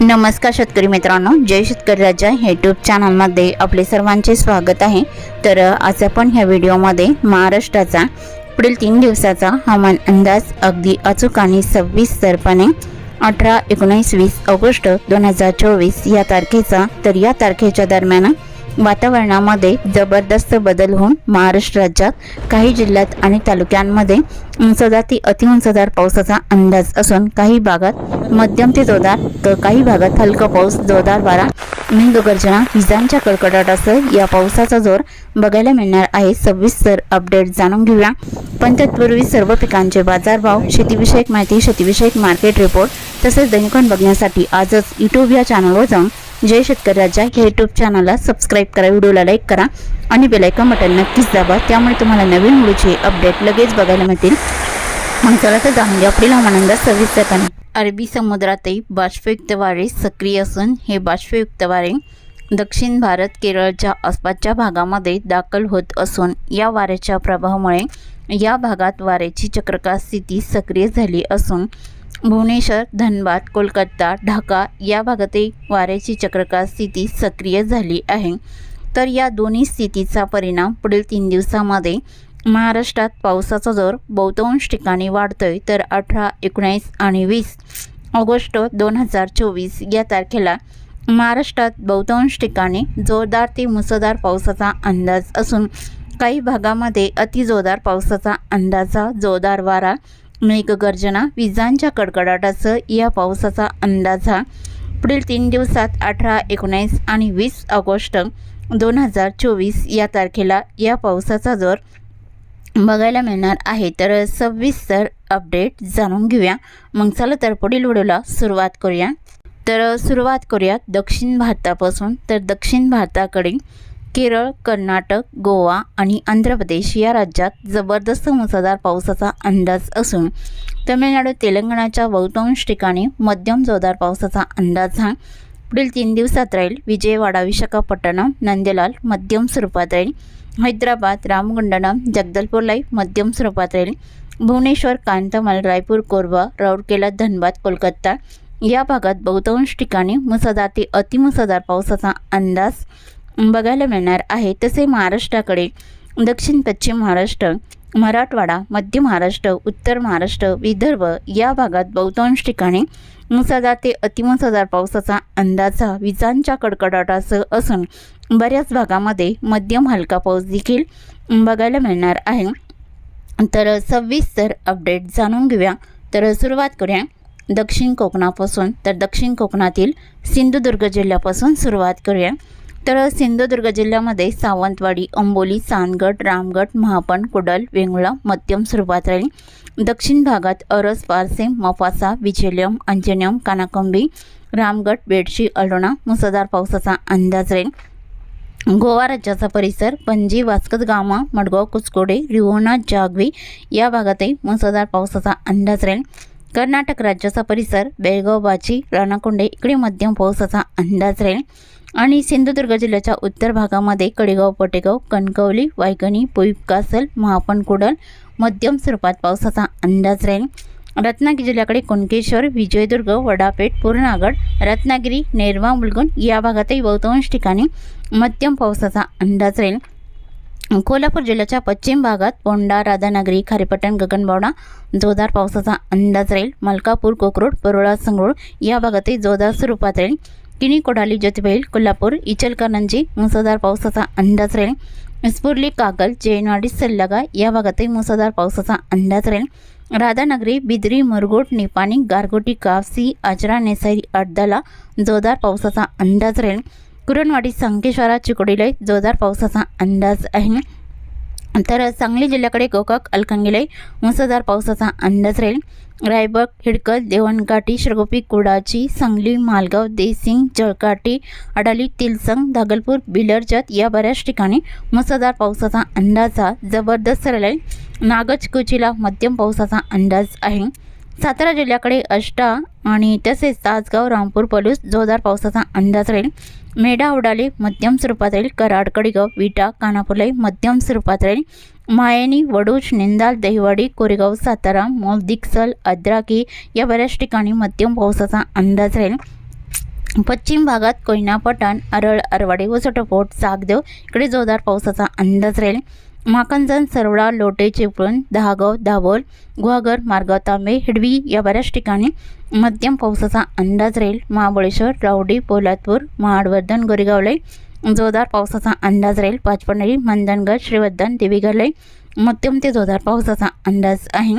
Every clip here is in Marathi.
नमस्कार शेतकरी मित्रांनो जय शेतकरी राजा. यूट्यूब चॅनलमध्ये आपले सर्वांचे स्वागत आहे. तर आज आपण ह्या व्हिडिओमध्ये महाराष्ट्राचा पुढील तीन दिवसाचा हवामान अंदाज अगदी अचूक आणि सव्वीस सविस्तरपणे अठरा एकोणीस वीस ऑगस्ट दोन हजार चोवीस या तारखेचा तर या तारखेच्या दरम्यान वातावरणामध्ये जबरदस्त बदल होऊन महाराष्ट्र राज्यात काही जिल्ह्यात आणि तालुक्यांमध्ये उंचदार ते अतिउंचदार पावसाचा अंदाज असून काही भागात मध्यम ते जोरदार तर काही भागात हलका पाऊस जोरदार वारा. मेघगर्जना विजांच्या कडकडाटासह या पावसाचा जोर बघायला मिळणार आहे. सविस्तर अपडेट जाणून घेऊया. पण तत्पूर्वी सर्व पिकांचे बाजारभाव शेतीविषयक माहिती शेतीविषयक मार्केट रिपोर्ट तसेच दैनिकन बघण्यासाठी आजच यूट्यूब या चॅनलवर जाऊन जय शेतकरी राजा. हे यूट्यूब चॅनलला सबस्क्राईब करा व्हिडिओला लाईक करा आणि बेलायकन बटन नक्कीच दाबा. त्यामुळे तुम्हाला नवीन मुलीचे अपडेट लगेच बघायला मिळतील. मग चला तर जाणून घ्या. पुढील हवामानंदा सविस्तरपणे अरबी समुद्रातही बाष्पयुक्त वारे सक्रिय असून हे बाष्पयुक्त वारे दक्षिण भारत केरळच्या आसपासच्या भागामध्ये दाखल होत असून या वाऱ्याच्या प्रभावामुळे या भागात वाऱ्याची चक्रकार स्थिती सक्रिय झाली असून भुवनेश्वर धनबाद कोलकाता ढाका या भागातही वाऱ्याची चक्रकार स्थिती सक्रिय झाली आहे. तर या दोन्ही स्थितीचा परिणाम पुढील तीन दिवसामध्ये महाराष्ट्रात पावसाचा जोर बहुतांश ठिकाणी वाढतोय. तर अठरा एकोणीस आणि वीस ऑगस्ट दोन हजार चोवीस या तारखेला महाराष्ट्रात बहुतांश ठिकाणी जोरदार ते मुसळधार पावसाचा अंदाज असून काही भागामध्ये अतिजोरदार पावसाचा अंदाजा जोरदार वारा मेघगर्जना विजांच्या कडकडाटासह या पावसाचा अंदाजा पुढील तीन दिवसात अठरा एकोणीस आणि वीस ऑगस्ट दोन हजार चोवीस या तारखेला या पावसाचा जोर बघायला मिळणार आहे. तर सविस्तर अपडेट जाणून घेऊया. मग चला तर पुढील व्हिडिओला सुरुवात करूया. तर सुरुवात करूया दक्षिण भारतापासून. तर दक्षिण भारताकडे केरळ कर्नाटक गोवा आणि आंध्र प्रदेश या राज्यात जबरदस्त मुसळधार पावसाचा अंदाज असून तमिळनाडू तेलंगणाच्या बहुतांश ठिकाणी मध्यम जोरदार पावसाचा अंदाज हा. पुढील तीन दिवसात राहील. विजयवाडा विशाखापट्टणम नंदेलाल मध्यम स्वरूपात राहील. हैदराबाद रामगुंडनम जगदलपूरलाही मध्यम स्वरूपात राहील. भुवनेश्वर कांतमाल रायपूर कोरबा राऊरकेला धनबाद कोलकाता या भागात बहुतांश ठिकाणी मुसळधार ते अतिमुसळधार पावसाचा अंदाज बघायला मिळणार आहे. तसे महाराष्ट्राकडे दक्षिण पश्चिम महाराष्ट्र मराठवाडा मध्य महाराष्ट्र उत्तर महाराष्ट्र विदर्भ या भागात बहुतांश ठिकाणी मुसळधार ते अतिमुसळधार पावसाचा अंदाजा विजांच्या कडकडाटासह असून बऱ्याच भागामध्ये मध्यम हलका पाऊस देखील बघायला मिळणार आहे. तर सविस्तर अपडेट जाणून घेऊया. तर सुरुवात करूया. दक्षिण कोकणापासून तर दक्षिण कोकणातील सिंधुदुर्ग जिल्ह्यापासून सुरुवात करूया. तर सिंधुदुर्ग जिल्ह्यामध्ये सावंतवाडी अंबोली चांदगड रामगड महापण कुडल वेंगुळा मध्यम स्वरूपात राहील. दक्षिण भागात अरस पारसे मफासा विचेलियम अंजनियम कानाकंबी रामगड बेडशी अलोणा मुसळधार पावसाचा अंदाज राहील. गोवा राज्याचा परिसर पणजी वास्कत गामा मडगाव कुचकोडे रिवोना जागवी या भागातही मुसळधार पावसाचा अंदाज राहील. कर्नाटक राज्याचा परिसर बेळगाव बाची राणाकोंडे इकडे मध्यम पावसाचा अंदाज राहील. आणि सिंधुदुर्ग जिल्ह्याच्या उत्तर भागामध्ये कडेगाव पटेगाव कणकवली वायगणी पोईपकासल महापण कुडल मध्यम स्वरूपात पावसाचा अंदाज राहील. रत्नागिरी जिल्ह्याकडे कुणकेश्वर विजयदुर्ग वडापेठ पूर्णागड रत्नागिरी नेरवा मुलगुण या भागातही बहुतांश ठिकाणी मध्यम पावसाचा अंदाज राहील. कोल्हापूर जिल्ह्याच्या पश्चिम भागात पोंडा राधानगरी खारेपटण गगनबावडा जोरदार पावसाचा अंदाज राहील. मलकापूर कोकरोड परोळा संगरूळ या भागातही जोरदार स्वरूपात राहील. किनी कोडाली ज्योतिबैल कोल्हापूर इचलकरंजी मुसळधार पावसाचा अंदाज राहील इस्पुर्ली कागल जैनवाडी सल्लागा या भागातही मुसळधार पावसाचा अंदाज राहील राधानगरी बिद्री मुरगोट निपाणी गारगोटी कावसी आजरा नेसारी अड्डाला जोरदार पावसाचा अंदाज राहील कुरणवाडी संकेश्वरा चिकोडीला जोरदार पावसाचा अंदाज आहे तर सांगली जिल्ह्याकडे गोकाक अलकंगीलाई मुसळधार पावसाचा अंदाज राहील. रायबग हिडकत देवणकाठी श्रगोपी कुडाची सांगली मालगाव देसिंग जळकाटी अडाली तिलसंग धागलपूर बिलरजत या बऱ्याच ठिकाणी मुसळधार पावसाचा अंदाज हा जबरदस्त राहील. नागज कुचीला मध्यम पावसाचा अंदाज आहे. सातारा जिल्ह्याकडे अष्टा आणि तसेच तासगाव रामपूर पलूस जोरदार पावसाचा अंदाज राहील. मेढा उडाले मध्यम स्वरूपात राहील कराड विटा कानापुलाई मध्यम स्वरूपात राहील मायनी वडूज निंदाल दहिवाडी कोरेगाव सातारा मोल दिक्सल अद्राकी या बऱ्याच ठिकाणी मध्यम पावसाचा अंदाज राहील. पश्चिम भागात कोयना पठाण अरळ अरवाडे व सटोपोट सागदेव इकडे जोरदार पावसाचा अंदाज राहील. माकंजन सरवडा लोटे चिपळूण दहागाव दाभोल गुहागर मार्गाव तांबे हिडवी या बऱ्याच ठिकाणी मध्यम पावसाचा अंदाज राहील. महाबळेश्वर रावडी पोलादपूर महाडवर्धन गोरेगावले जोरदार पावसाचा अंदाज राहील. पाचपणेरी मंदनगड श्रीवर्धन देवीगडले मध्यम ते जोरदार पावसाचा अंदाज आहे.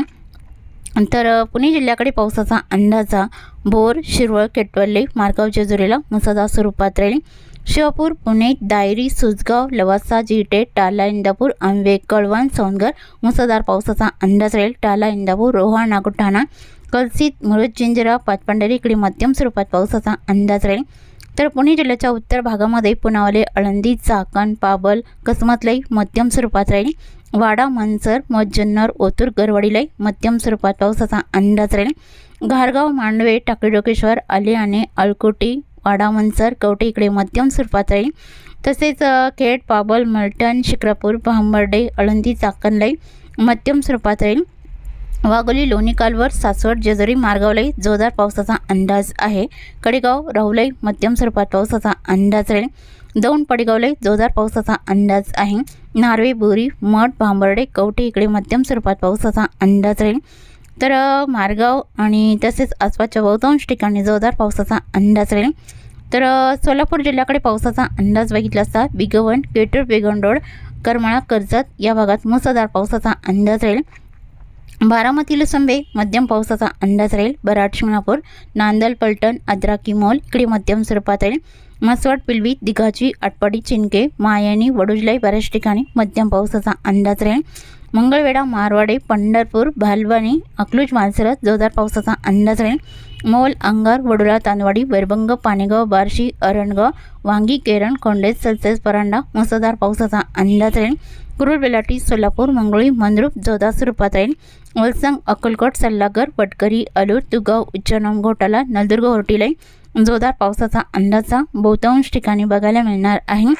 तर पुणे जिल्ह्याकडे पावसाचा अंदाजा भोर शिरवळ केटवल्ले मार्गाव जेजुरीला मुसळधार स्वरूपात राहील. शिवपूर पुणे दायरी सुजगाव लवासा जिटे टाला इंदापूर आंबे कळवण सोनगर मुसळधार पावसाचा अंदाज राहील टाला इंदापूर रोहा नागोठाणा कलसित मुळद जिंजरा पाचपांढरी इकडे मध्यम स्वरूपात पावसाचा अंदाज राहील तर पुणे जिल्ह्याच्या उत्तर भागामध्ये पुनावले आळंदी चाकण पाबल कसमतलाई मध्यम स्वरूपात राहील वाडा मनसर मज्जन्नर ओतूर गरवाडीलाई मध्यम स्वरूपात पावसाचा अंदाज राहील घारगाव मांडवे टाकळीडोकेश्वर आले आणि अळकोटी वाडा कवटे इकडे मध्यम स्वरूपात राहील. तसेच खेड पाबल मलटण शिक्रापूर भांबर्डे अळंदी चाकणलाई मध्यम स्वरूपात राहील. वाघोली लोणी कालवर सासवड जेजुरी मार्गावलाई जोरदार पावसाचा अंदाज आहे. कडेगाव राहुलाई मध्यम स्वरूपात पावसाचा अंदाज राहील. दौंड पडेगावलाई जोरदार पावसाचा अंदाज आहे. नार्वे बोरी मठ भांबर्डे कवठे इकडे मध्यम स्वरूपात पावसाचा अंदाज राहील. तर मारगाव आणि तसेच आसपासच्या बहुतांश ठिकाणी जोरदार पावसाचा अंदाज राहील. तर सोलापूर जिल्ह्याकडे पावसाचा अंदाज बघितला असता बिगवण केटूर बेगंडोड करमाळा कर्जत या भागात मुसळधार पावसाचा अंदाज राहील. बारामती संबे मध्यम पावसाचा अंदाज राहील. बराड शिंगणापूर नांदल पलटण अद्राकी मॉल इकडे मध्यम स्वरूपात राहील. मसवड पिलवी दिघाची आटपाडी चिंके मायानी वडुजलाई बऱ्याच ठिकाणी मध्यम पावसाचा अंदाज राहील. मंगळवेढा मारवाडे पंढरपूर भालवाणी अकलूज मालसरत जोरदार पावसाचा अंदाज राहील. मोल अंगार वडोला तांदवाडी वैरभंग पाणेगाव बार्शी अरणगाव वांगी केरण कोंडेज सलसेस परांडा मुसळधार पावसाचा अंदाज राहील. कुरुल बेलाटी सोलापूर मंगळी मंद्रुप जोरदार स्वरूपात राहील. वलसंग अक्कलकोट सल्लागर वटकरी अलूर तुगाव उच्चनम घोटाला नलदुर्ग होटीलाई जोरदार पावसाचा अंदाजा. बहुतांश ठिकाणी बघायला मिळणार आहे.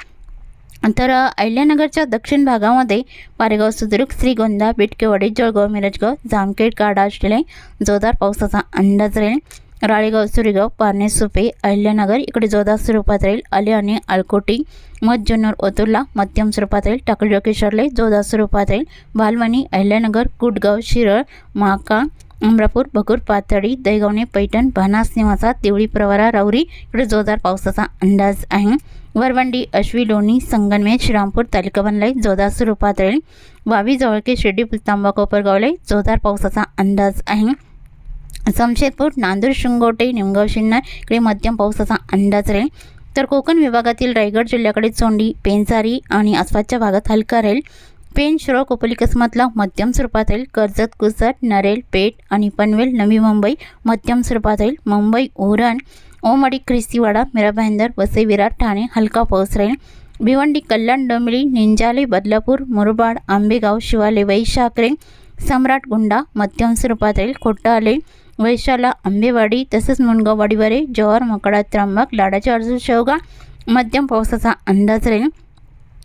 तर अहिल्यानगरच्या दक्षिण भागामध्ये पारेगाव सुद्रुक श्रीगोंदा बिटकेवाडी जळगाव मिरजगाव जामखेड काडा असलेले जोरदार पावसाचा अंदाज राहील. राळेगाव सुरेगाव पारणे सुपे अहिल्यानगर इकडे जोरदार स्वरूपात राहील. आले आणि अलकोटी मध जुन्नर ओतुर्ला मध्यम स्वरूपात राहील. टाकळीकेश्वरला जोरदार स्वरूपात राहील. बालवाणी अहिल्यानगर कुटगाव शिरळ महाका अमरापूर भगूर पाथर्डी दैगवणे पैठण भानास निवासा देवळी प्रवरा राऊरी इकडे जोरदार पावसाचा अंदाज आहे. वरवंडी अश्वी लोणी संगनमेद श्रीरामपूर तालुका बनलाई जोरदार स्वरूपात राहील. वावी जवळके शिर्डी पुलतांबा कोपरगावलाई जोरदार पावसाचा अंदाज आहे. समशेरपूर नांदूर शिंगोटे निमगाव शिन्नर इकडे मध्यम पावसाचा अंदाज राहील. तर कोकण विभागातील रायगड जिल्ह्याकडे चोंडी पेंचारी आणि आसपासच्या भागात हलका राहील. पेन श्रो कोपलीकसमतला मध्यम स्वरूपात राहील कर्जत कुसट नरेल पेठ आणि पनवेल नवी मुंबई मध्यम स्वरूपात राहील मुंबई उरण ओमडी ख्रिस्तीवाडा मीरा भाईंदर वसई विरार ठाणे हलका पाऊस राहील भिवंडी कल्याण डोंबिवली निंजाले बदलापूर मुरबाड आंबेगाव शिवाले वैशाकरे सम्राट गुंडा मध्यम स्वरूपात राहील खोटाले वैशाला आंबेवाडी तसेच मुनगाववाडीवरे जव्हार मकडा त्र्यंबक लाडाचे अर्ज शेवगा मध्यम पावसाचा अंदाज राहील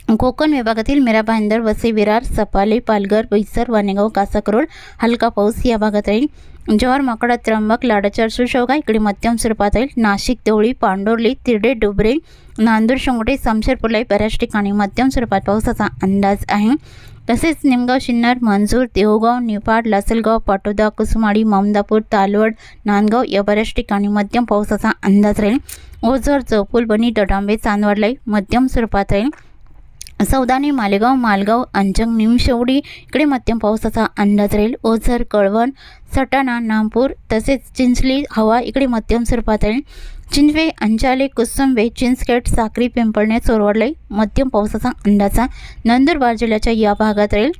कोकण विभागातील मीरा भाईंदर वसई विरार सपाले पालघर बैसर वानेगाव कासाकरोड हलका पाऊस या भागात राहील. जव्हार माकडा त्र्यंबक लाडाचार सुशोगा इकडे मध्यम स्वरूपात राहील. नाशिक देवळी पांडोर्ली तिरडे डुबरे नांदूर शंगोटे समशेरपुलाई बऱ्याच ठिकाणी मध्यम स्वरूपात पावसाचा अंदाज आहे. तसेच निमगाव शिन्नर मंजूर देवगाव निफाड लासलगाव पाटोदा कुसुमाडी ममदापूर तालवड नांदगाव या बऱ्याच ठिकाणी मध्यम पावसाचा अंदाज राहील. ओझर चौफुल बनी चांदवडलाई मध्यम स्वरूपात राहील. सौदाने मालेगाव मालगाव अंजंग निमशेवडी इकडे मध्यम पावसाचा अंदाज राहील. ओझर कळवण सटाणा नामपूर तसेच चिंचली हवा इकडे मध्यम स्वरूपात राहील. चिंचवे अंजाले कुसुंबे चिंचखेड साक्री पिंपळणे चोरवडले मध्यम पावसाचा अंदाजा नंदुरबार जिल्ह्याच्या या भागात राहील.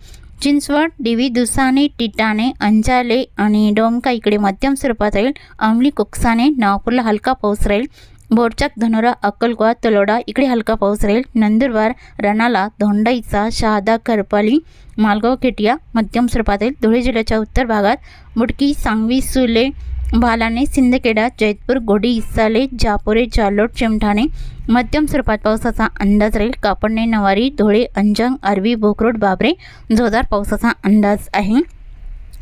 चिंचवड डिवी दुसाने टिटाणे अंजाले आणि डोमका इकडे मध्यम स्वरूपात राहील. अंमली कुकसाने नागपूरला हलका पाऊस राहील. बोरचाक धनोरा अक्कलकोवा तलोडा इकडे हलका पाऊस राहील. नंदुरबार रणाला धोंडाईचा शहादा करपाली मालगाव खेटिया मध्यम स्वरूपात येईल धुळे जिल्ह्याच्या उत्तर भागात मुडकी सांगवी सुले भालाने सिंदखेडा जैतपूर गोडी इसाले जापोरे जालोट चिमठाणे मध्यम स्वरूपात पावसाचा अंदाज राहील. कापडणे नवारी धुळे अंजंग अरवी बोकरोड बाबरे जोरदार पावसाचा अंदाज आहे.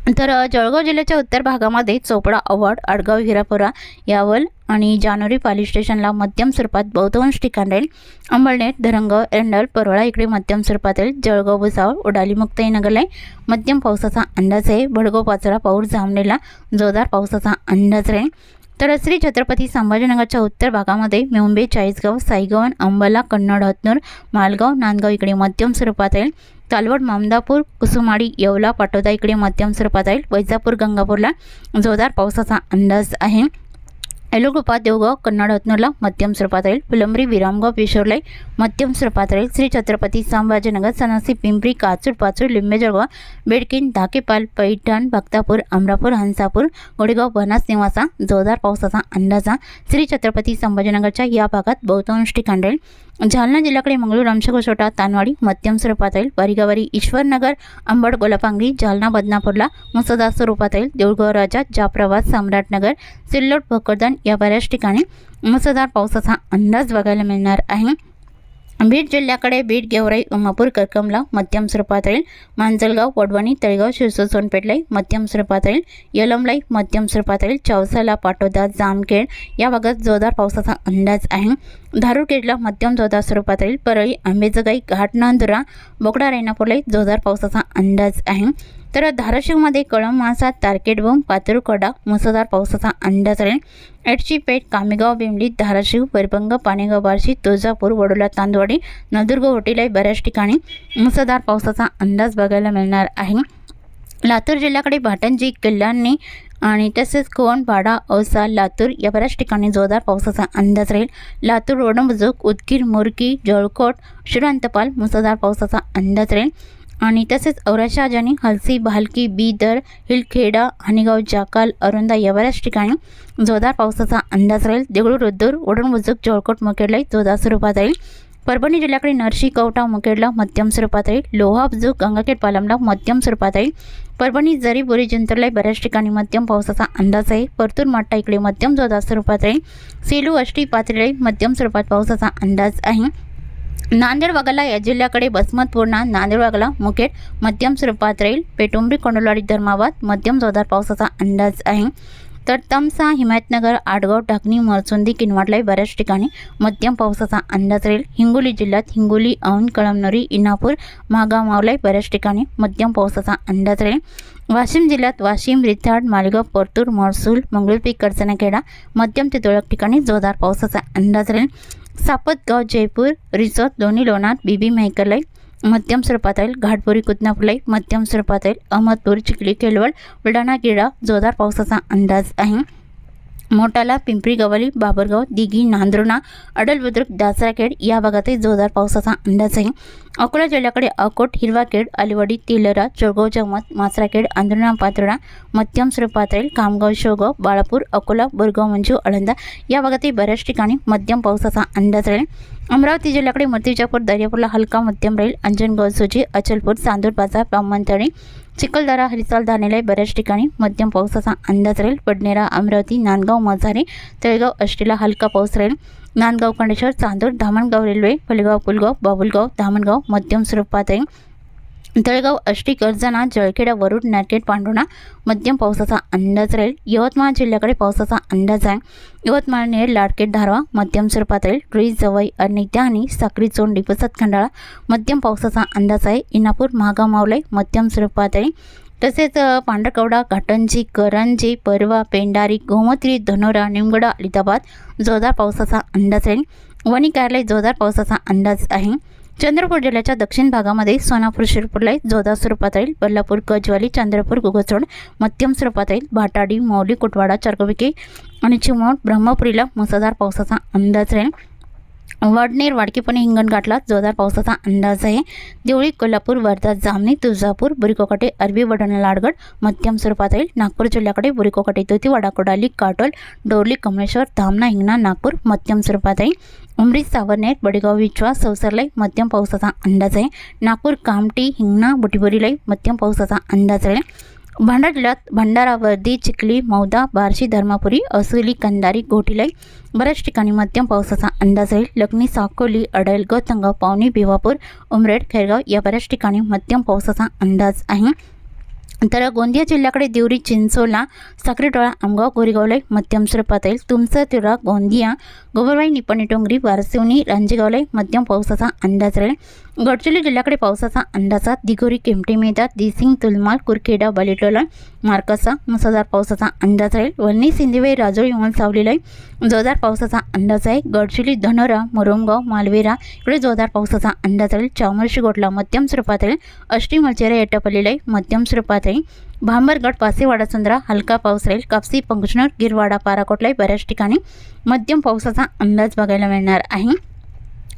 तर जळगाव जिल्ह्याच्या उत्तर भागामध्ये चोपडा अवॉर्ड आडगाव हिरापुरा यावल आणि जानोरी पाली स्टेशनला मध्यम स्वरूपात बहुतांश ठिकाण राहील. अंबळनेर धरंगाव एरंडल परोळा इकडे मध्यम स्वरूपात राहील. जळगाव भुसावळ उडाली मुक्ताई नगरला मध्यम पावसाचा अंदाज आहे. भडगाव पाचोरा पाऊस जामनेला जोरदार पावसाचा अंदाज राहील. तर श्री छत्रपती संभाजीनगरच्या उत्तर भागामध्ये मुंबई चाळीसगाव साईगवन अंबाला कन्नड हतनूर मालगाव नांदगाव इकडे मध्यम स्वरूपात राहील. तालवड मामदापूर कुसुमाडी येवला पाटोदा इकडे मध्यम स्वरूपात जाईल वैजापूर गंगापूरला जोरदार पावसाचा अंदाज आहे. एलोगोपा देवगाव कन्नड हतनूरला मध्यम स्वरूपात राहील फुलंबरी विरामगाव पिशोरलाई मध्यम स्वरूपात राहील श्री छत्रपती संभाजीनगर सनासी पिंपरी काचूर पाचूर लिंबे जळगाव बेडकीन धाकेपाल पैठण भक्तापूर अमरापूर हंसापूर गोडेगाव बनास निवासा जोरदार पावसाचा अंदाजा श्री छत्रपती संभाजीनगरच्या या भागात बहुतांश ठिकाण राहील. जालना जिल्ह्याकडे मंगळूर अंशकोशोटा तानवाडी मध्यम स्वरूपात येईल वारीगावारी ईश्वरनगर अंबड गोलापांगरी जालना बदनापूरला मुसळधार स्वरूपात येईल देऊळगाव राजा जाफराबाद सम्राटनगर सिल्लोड भोकरदन या बऱ्याच ठिकाणी मुसळधार पावसाचा अंदाज बघायला मिळणार आहे. बीड जिल्ह्याकडे बीड गेवराई उमापूर करकमला मध्यम स्वरूपात राहील मांजलगाव वडवणी तळेगाव शिरसो सोनपेठलाई मध्यम स्वरूपात राहील यलमलाई मध्यम स्वरूपात राहील चौसाला पाटोदा जामखेड या भागात जोरदार पावसाचा अंदाज आहे. धारूरखेडला मध्यम जोरदार स्वरूपात राहील परळी आंबेजगाई घाटनांदुरा बोकडा रेणापूरलाही जोरदार पावसाचा अंदाज आहे. तर धाराशिवमध्ये कळम मासा तारकेटबोम पातुरकडा मुसळधार पावसाचा अंदाज राहील. एडची पेठ कामेगाव बिमली धाराशिव वैरभंग पाणेगाव बार्शी तुळजापूर वडोला तांदवाडी नदुर्ग होटीला बऱ्याच ठिकाणी मुसळधार पावसाचा अंदाज बघायला मिळणार आहे. लातूर जिल्ह्याकडे भाटंजी किल्ल्यांनी आणि तसेच कोण भाडा औसा लातूर या बऱ्याच ठिकाणी जोरदार पावसाचा अंदाज राहील. लातूर रोडंबुजुक उदगीर मुरकी जळकोट शिरांतपाल मुसळधार पावसाचा अंदाज राहील. आणि तसेच औराशाजानी हलसी भालकी बीदर हिलखेडा हनीगाव जाकाल अरुंदा या बऱ्याच ठिकाणी जोरदार पावसाचा अंदाज राहील. देगळूर रुद्दूर ओढणबुजुक जळकोट मुखेडलाही जोरदार स्वरूपात राहील. परभणी जिल्ह्याकडे नरशी कवटा मुखेडला मध्यम स्वरूपात राहील. लोहा बुजुक गंगाखेड पालमला मध्यम स्वरूपात राहील. परभणी जरी बोरी जिंतरला बऱ्याच ठिकाणी मध्यम पावसाचा अंदाज आहे. परतूर माट्टा इकडे मध्यम जोरदार स्वरूपात राहील. सेलू अष्टी पातळीलाही मध्यम स्वरूपात पावसाचा अंदाज आहे. नांदेड वगळला या जिल्ह्याकडे बसमत पूर्णा नांदेड वाघाला मुखेड मध्यम स्वरूपात राहील पेटुंबरी कोंडलवाडी धर्माबाद मध्यम जोरदार पावसाचा अंदाज आहे. तर तमसा हिमायतनगर आडगाव टाकणी मरसुंदी किनवाडलाही बऱ्याच ठिकाणी मध्यम पावसाचा अंदाज राहील हिंगोली जिल्ह्यात हिंगोली औंध कळमनुरी इनापूर महागाव बऱ्याच ठिकाणी मध्यम पावसाचा अंदाज राहील वाशिम जिल्ह्यात वाशिम रिथाड मालेगाव परतूर महसूल मंगळूरपीक करचनाखेडा मध्यम ते तुरळक ठिकाणी जोरदार पावसाचा अंदाज राहील सापतगाव जयपूर रिसोर्ट दोन्ही लोणार बीबी मेहकरलाई मध्यम स्वरूपात येईल घाटपुरी कुदनापुलाई मध्यम स्वरूपात येईल अहमदपूर चिखली केलवड बुलढाणा गिळा जोरदार पावसाचा अंदाज आहे. मोटाला पिंपरी गवाली बाबरगाव दिघी नांद्रोणा अडल बुद्रुक दासराखेड या भागातही जोरदार पावसाचा अंदाज आहे. अकोला जिल्ह्याकडे अकोट हिरवाखेड अलिवाडी तेलरा चोळगाव जमत मासराखेड आंध्रणा पातोडा मध्यम स्वरूपात राहील कामगाव शेवगाव बाळापूर अकोला बोरगाव मंजू अळंदा या भागातही बऱ्याच ठिकाणी मध्यम पावसाचा अंदाज राहील. अमरावती जिल्ह्याकडे मूर्तिजापूर दर्यापूरला हलका मध्यम राहील. अंजनगाव सुजी अचलपूर चांदूर बाजार ब्राह्मणतळी चिखलदरा हरिसाल धानेला बऱ्याच ठिकाणी मध्यम पावसाचा अंदाज राहील. पडनेरा अमरावती नांदगाव मझारे तळेगाव अष्टीला हलका पाऊस राहील. नांदगाव खंडेश्वर चांदूर धामणगाव रेल्वे फलगाव पुलगाव बाबुलगाव धामणगाव मध्यम स्वरूपात राहील. तळेगाव अष्टी कर्जना जळखेडा वरुड नारकेट पांडुणा मध्यम पावसाचा अंदाज राहील. यवतमाळ जिल्ह्याकडे पावसाचा अंदाज आहे. यवतमाळ नेर लाडकेट धारवा मध्यम स्वरूपात राहील. रुई जवई अनित्या आणि साक्री चोंडी पुसत खंडाळा मध्यम पावसाचा अंदाज आहे. इनापूर महागाव मावलाई मध्यम स्वरूपात राहील. तसेच पांढरकवडा घाटंजी करंजी परवा पेंडारी गोमत्री धनोरा निमगडा अलिदाबाद जोरदार पावसाचा अंदाज राहील. वणी कार्यालय जोरदार पावसाचा अंदाज आहे. चंद्रपूर जिल्ह्याच्या दक्षिण भागामध्ये सोनापूर शिरपूरला जोधा स्वरूपात राहील बल्लापूर गजवाली चंद्रपूर गुगसोड मध्यम स्वरूपात राहील भाटाडी मौली कुटवाडा चरकविके आणि चिमोड ब्रह्मपुरीला मुसळधार पावसाचा अंदाज राहील वडनेर वाडकीपणे हिंगणघाटला जोरदार पावसाचा अंदाज आहे. देवळी कोल्हापूर वर्धा जामणी तुळजापूर बुरिकोकाटे अरबी वडणा लाडगड मध्यम स्वरूपात राहील. नागपूर जिल्ह्याकडे बुरिकोकाटे तुती कोडाली काटोल डोरली कमळेश्वर धामणा हिंगणा नागपूर मध्यम स्वरूपात राहील. उमरी सावरनेर बडेगाव विचवा सौसरलाई मध्यम पावसाचा अंदाज आहे. नागपूर कामटी हिंगणा बुटीबोरीलाई मध्यम पावसाचा अंदाज आहे. भंडारा जिल्ह्यात भंडारा वर्धी चिखली मौदा बार्शी धर्मापुरी असुली कंदारी गोटीलाई बऱ्याच ठिकाणी मध्यम पावसाचा अंदाज राहील लग्नी साकोली अडल गौतंगाव पावनी भिवापूर उमरेड खैरगाव या बऱ्याच ठिकाणी मध्यम पावसाचा अंदाज आहे. तर गोंदिया जिल्ह्याकडे दिवरी चिंचोला साक्रीटोळा आमगाव गोरेगावलाई मध्यम स्वरूपात येईल तुमचं तिरा गोंदिया गोबरवाई निपणी टोंगरी वारसिवनी रांजेगावलाई मध्यम पावसाचा अंदाज राहील. गडचिरोली जिल्ह्याकडे पावसाचा अंदाजा दिघोरी केमटे मेदात दिसिंग तुलमाल कुरखेडा बालेटोला मार्कसा मुसळधार पावसाचा अंदाज राहील. वन्नी सिंदेवाई राजोळी उमल आहे जोरदार पावसाचा अंदाज आहे. गडचिरोली धनोरा मुरुमगाव मालवेरा इकडे जोरदार पावसाचा अंदाज राहील. चामर्शी गोटला मध्यम स्वरूपात राहील. अष्टी मलचेरा आहे मध्यम स्वरूपात राहील. भांबरगड पासेवाडा चंद्रा हलका पाऊस राहील. कापसी पंचनर गिरवाडा पाराकोटलाई बऱ्याच ठिकाणी मध्यम पावसाचा अंदाज बघायला मिळणार आहे.